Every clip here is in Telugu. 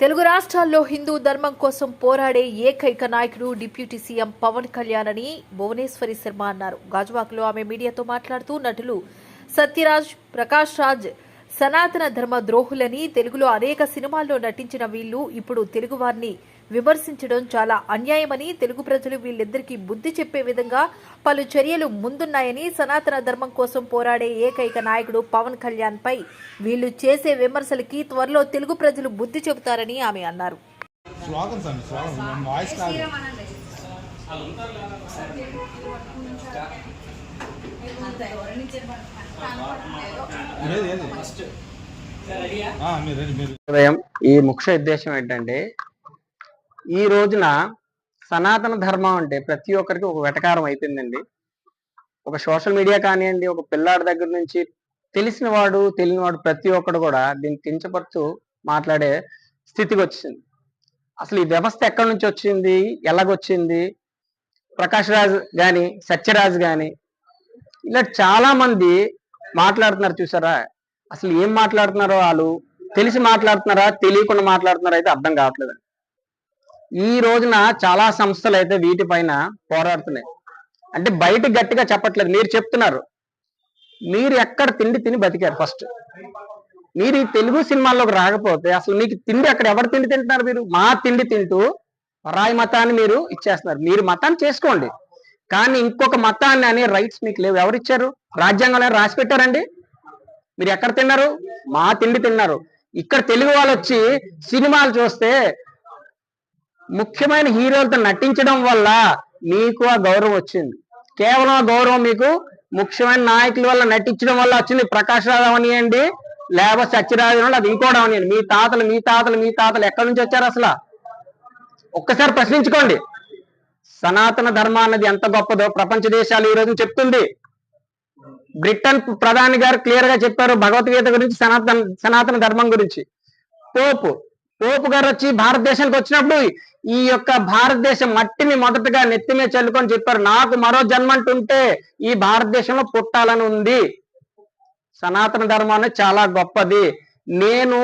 తెలుగు రాష్ట్రాల్లో హిందూ ధర్మం కోసం పోరాడే ఏకైక నాయకుడు డిప్యూటీ సీఎం పవన్ కళ్యాణ్ అని భువనేశ్వరి శర్మ అన్నారు. గాజువాకలో ఆమె మీడియాతో మాట్లాడుతూ నటులు సత్యరాజ్ ప్రకాష్ రాజ్ సనాతన ధర్మ ద్రోహులని తెలుగులో అనేక సినిమాల్లో నటించిన వీళ్ళు ఇప్పుడు తెలుగు వారిని విమర్శించడం చాలా అన్యాయమని తెలుగు ప్రజలు వీళ్ళిద్దరికీ బుద్ధి చెప్పే విధంగా పలు చర్యలు ముందున్నాయని సనాతన ధర్మం కోసం పోరాడే ఏకైక నాయకుడు పవన్ కళ్యాణ్ పై వీళ్ళు చేసే విమర్శలకి త్వరలో తెలుగు ప్రజలు బుద్ధి చెబుతారని ఆమె అన్నారు. స్లోగన్స్ ఈ ముఖ్య ఉద్దేశం ఏంటంటే ఈ రోజున సనాతన ధర్మం అంటే ప్రతి ఒక్కరికి ఒక వెటకారం అయిపోయిందండి. ఒక సోషల్ మీడియా కానివ్వండి ఒక పిల్లాడి దగ్గర నుంచి తెలిసిన వాడు తెలియని వాడు ప్రతి ఒక్కడు కూడా దీన్ని కించపరుచు మాట్లాడే స్థితికి వచ్చింది. అసలు ఈ వ్యవస్థ ఎక్కడి నుంచి వచ్చింది? ఎలాగొచ్చింది? ప్రకాష్ రాజ్ గాని సత్యరాజ్ గాని ఇలా చాలా మంది మాట్లాడుతున్నారు చూసారా? అసలు ఏం మాట్లాడుతున్నారో వాళ్ళు? తెలిసి మాట్లాడుతున్నారా? తెలియకుండా మాట్లాడుతున్నారా అయితే అర్థం కావట్లేదు. ఈ రోజున చాలా సంస్థలు అయితే వీటిపైన పోరాడుతున్నాయి. అంటే బయట గట్టిగా చెప్పట్లేదు. మీరు చెప్తున్నారు. మీరు ఎక్కడ తిండి తిని బతికారు ఫస్ట్. మీరు ఈ తెలుగు సినిమాల్లోకి రాకపోతే అసలు మీకు తిండి అక్కడ ఎవరు తిండి తింటున్నారు మీరు? మా తిండి తింటూ పరాయి మతాన్ని మీరు ఇచ్చేస్తున్నారు. మీరు మతాన్ని చేసుకోండి. కానీ ఇంకొక మతాన్ని అనే రైట్స్ మీకు లేవు. ఎవరు ఇచ్చారు? రాజ్యాంగంలో రాసి పెట్టారండి? మీరు ఎక్కడ తిన్నారు? మా తిండి తిన్నారు. ఇక్కడ తెలుగు వాళ్ళు వచ్చి సినిమాలు చూస్తే ముఖ్యమైన హీరోలతో నటించడం వల్ల మీకు ఆ గౌరవం వచ్చింది. కేవలం ఆ గౌరవం మీకు ముఖ్యమైన నాయకుల వల్ల నటించడం వల్ల వచ్చింది ప్రకాష్ రావు అవనియండి లేకపోతే సత్యరాజు అది ఇంకోవడం అవనియండి మీ తాతలు మీ తాతలు మీ తాతలు ఎక్కడి నుంచి వచ్చారు అసలు? ఒక్కసారి ప్రశ్నించుకోండి. సనాతన ధర్మం అన్నది ఎంత గొప్పదో ప్రపంచ దేశాలు ఈ రోజు చెప్తుంది. బ్రిటన్ ప్రధాని గారు క్లియర్గా చెప్పారు భగవద్గీత గురించి సనాతన సనాతన ధర్మం గురించి. పోపు పోపు గారు వచ్చి భారతదేశానికి వచ్చినప్పుడు ఈ యొక్క భారతదేశం మట్టిని మొదటగా నెత్తిమే చల్లుకొని చెప్పారు. నాకు మరో జన్మ అంటుంటే ఈ భారతదేశంలో పుట్టాలని ఉంది. సనాతన ధర్మం అనేది చాలా గొప్పది. నేను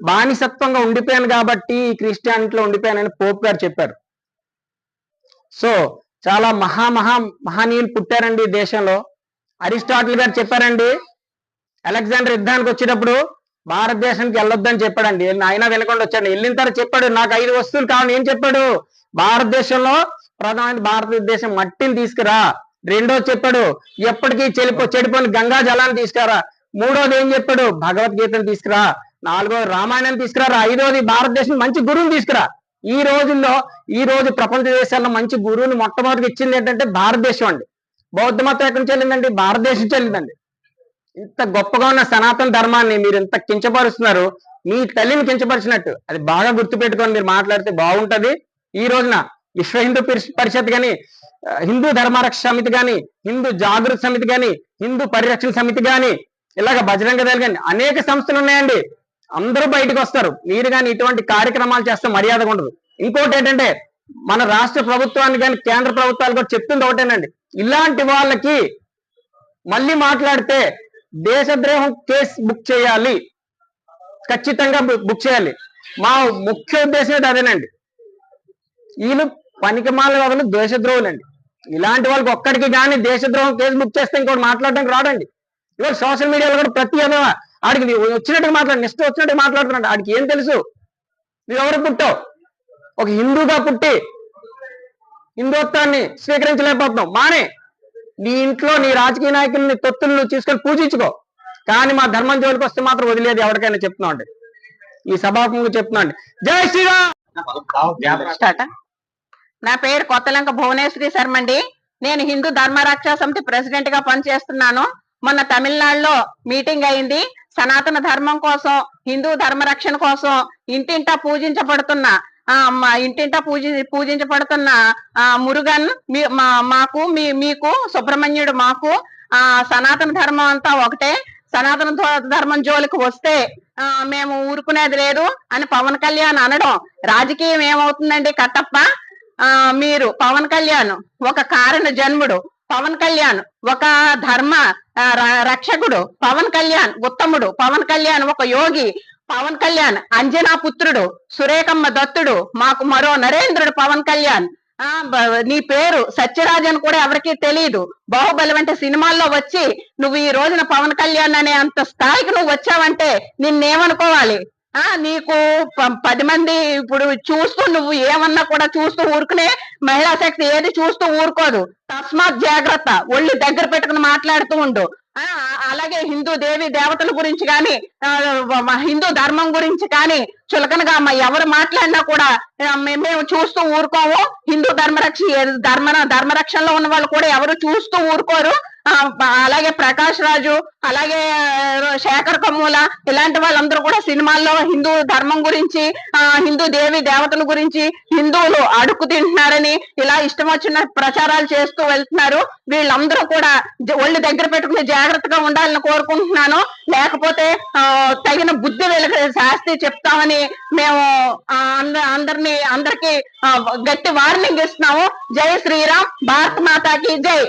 బానిసత్వంగా ఉండిపోయాను కాబట్టి ఈ క్రిస్టియానిటీలో ఉండిపోయానని పోపు గారు చెప్పారు. సో చాలా మహా మహా మహనీయులు పుట్టారండి దేశంలో. అరిస్టాటిల్ గారు చెప్పారండి అలెగ్జాండర్ యుద్ధానికి వచ్చేటప్పుడు భారతదేశానికి వెళ్ళొద్దని చెప్పాడండి. ఆయన వెళ్ళకుండా వచ్చాడు. వెళ్ళిన తర్వాత చెప్పాడు నాకు ఐదు వస్తువులు కావాలి. ఏం చెప్పాడు? భారతదేశంలో ప్రధానమైన భారతదేశం మట్టిని తీసుకురా. రెండోది చెప్పాడు ఎప్పటికీ చెడిపో చెడిపోయిన గంగా జలాన్ని తీసుకురా మూడోది ఏం చెప్పాడు? భగవద్గీతను తీసుకురా. నాలుగోది రామాయణం తీసుకురా ఐదోది భారతదేశం మంచి గురువుని తీసుకురా. ఈ రోజుల్లో ఈ రోజు ప్రపంచ దేశాల్లో మంచి గురువుని మొట్టమొదటి ఇచ్చింది ఏంటంటే భారతదేశం అండి. బౌద్ధ మతం ఎక్కడి నుంచి వెళ్ళిందండి? భారతదేశం చెల్లిందండి ఇంత గొప్పగా ఉన్న సనాతన ధర్మాన్ని మీరు ఇంత కించపరుస్తున్నారు. మీ తల్లిని కించపరిచినట్టు. అది బాగా గుర్తుపెట్టుకొని మీరు మాట్లాడితే బాగుంటది. ఈ రోజున విశ్వ హిందూ పరిష్- పరిషత్ గాని హిందూ ధర్మరక్ష సమితి గాని హిందూ జాగృతి సమితి గాని హిందూ పరిరక్షణ సమితి గాని ఇలాగ బజరంగ దళ గాని అనేక సంస్థలు ఉన్నాయండి. అందరూ బయటకు వస్తారు. మీరు కానీ ఇటువంటి కార్యక్రమాలు చేస్తే మర్యాదగా ఉండదు. ఇంకోటి ఏంటంటే మన రాష్ట్ర ప్రభుత్వానికి కానీ కేంద్ర ప్రభుత్వాలు కూడా చెప్తుంది ఒకటేనండి. ఇలాంటి వాళ్ళకి మళ్ళీ మాట్లాడితే దేశద్రోహం కేసు బుక్ చేయాలి. ఖచ్చితంగా బుక్ చేయాలి. మా ముఖ్య ఉద్దేశం అయితే అదేనండి. వీళ్ళు పనికిమాల వాళ్ళు దేశద్రోహులండి. ఇలాంటి వాళ్ళకి ఒక్కడికి కానీ దేశద్రోహం కేసు బుక్ చేస్తే ఇంకోటి మాట్లాడడానికి రాడండి ఇవాళ సోషల్ మీడియాలో కూడా ప్రతి ఆడికి నీ వచ్చినట్టు మాట్లాడు నెక్స్ట్ వచ్చినట్టు మాట్లాడుతున్నాడు. ఆడికి ఏం తెలుసు? నువ్వు ఎవరు పుట్టావు? ఒక హిందూగా పుట్టి హిందుత్వాన్ని స్వీకరించలేకపోతున్నావు. మానే నీ ఇంట్లో నీ రాజకీయ నాయకుల్ని తొత్తులను తీసుకొని పూజించుకో. కానీ మా ధర్మం జోలికి వస్తే మాత్రం వదిలేదు ఎవరికైనా చెప్తున్నావు అండి ఈ సభాముఖంగా చెప్తున్నాను అండి జై శ్రీరామ్! నా పేరు కొత్తలంక భువనేశ్వరి శర్మ అండి. నేను హిందూ ధర్మరక్షా సమితి ప్రెసిడెంట్గా పనిచేస్తున్నాను. మొన్న తమిళనాడులో మీటింగ్ అయింది. సనాతన ధర్మం కోసం హిందూ ధర్మ రక్షణ కోసం ఇంటింటా పూజించబడుతున్న ఆ మా ఇంటింటా పూజి పూజించబడుతున్న ఆ మురుగన్ మీ- మా- మాకు మీ మీకు సుబ్రహ్మణ్యుడు మాకు ఆ సనాతన ధర్మం అంతా ఒకటే. సనాతన ధర్మం జోలికి వస్తే ఆ మేము ఊరుకునేది లేదు అని పవన్ కళ్యాణ్ అనడం. రాజకీయం ఏమవుతుందండి కట్టప్ప? ఆ మీరు పవన్ కళ్యాణ్ ఒక కారణ జన్ముడు. పవన్ కళ్యాణ్ ఒక ధర్మ ర- రక్షకుడు పవన్ కళ్యాణ్ ఉత్తముడు పవన్ కళ్యాణ్ ఒక యోగి పవన్ కళ్యాణ్ అంజనా పుత్రుడు సురేఖమ్మ దత్తుడు మాకు మరో నరేంద్రుడు పవన్ కళ్యాణ్. ఆ నీ పేరు సత్యరాజ్ అని కూడా ఎవరికీ తెలియదు బాహుబలి వంటి సినిమాల్లో వచ్చి నువ్వు ఈ రోజున పవన్ కళ్యాణ్ అనే అంత స్థాయికి నువ్వు వచ్చావంటే నిన్నేమనుకోవాలి? ఆ నీకు పది మంది ఇప్పుడు చూస్తూ నువ్వు ఏమన్నా కూడా చూస్తూ ఊరుకునే మహిళా శక్తి ఏది చూస్తూ ఊరుకోదు. తస్మాత్ జాగ్రత్త. ఒళ్ళు దగ్గర పెట్టుకుని మాట్లాడుతూ ఉండు. ఆ అలాగే హిందూ దేవి దేవతల గురించి కానీ హిందూ ధర్మం గురించి కానీ చులకనగా మా ఎవరు మాట్లాడినా కూడా మేము చూస్తూ ఊరుకోము. హిందూ ధర్మరక్ష ధర్మ ధర్మరక్షణలో ఉన్న వాళ్ళు కూడా ఎవరు చూస్తూ ఊరుకోరు. అలాగే ప్రకాష్ రాజు అలాగే శేఖర్ కమ్ముల ఇలాంటి వాళ్ళందరూ కూడా సినిమాల్లో హిందూ ధర్మం గురించి ఆ, హిందూ దేవి దేవతల గురించి హిందువులు అడుక్కు తింటున్నారని ఇలా ఇష్టం వచ్చిన ప్రచారాలు చేస్తూ వెళ్తున్నారు. వీళ్ళందరూ కూడా ఒళ్ళు దగ్గర పెట్టుకుని జాగ్రత్తగా ఉండాలని కోరుకుంటున్నాను. లేకపోతే ఆ, తగిన బుద్ధి వీళ్ళకి శాస్తి చెప్తామని మేము అందరిని అందరినీ అందరికి గట్టి వార్నింగ్ ఇస్తున్నాము. జై శ్రీరామ్ భారత్ మాతాకి జై.